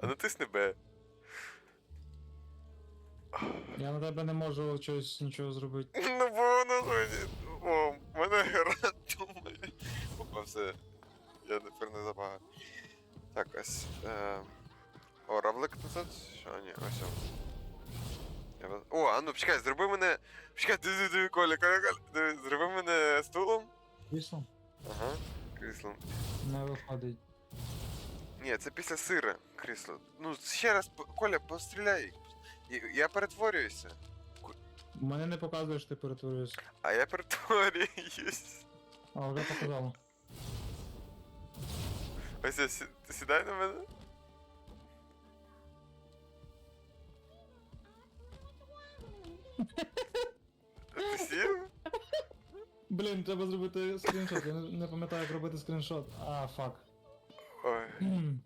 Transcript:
А натисни Б. Я на тебе не можу щось нічого зробити. Ну бо воно ж- О, мене гра думає. Опа, все. Я тепер не забагаю. Так, ось. Е... О, равлик тут? Що, ні, ось. Я... О, а ну почекай, зроби мене. Почекай, диви, диви, диви, Коля, Коля, Коля. Диви, зроби мене стулом. Крісло Ага, кріслом. не виходить. Ні, це після сира, крісло. Ну, ще раз, Коля, постріляй. Я- Я перетворююся. Мене не показує, що ти перетворюєшся. А я перетворююсь. А, вже показало. Ось сі- сідай на мене. Ти сів? Блін, треба зробити скріншот. Я не, не пам'ятаю, як робити скріншот. А, фак. Hmm.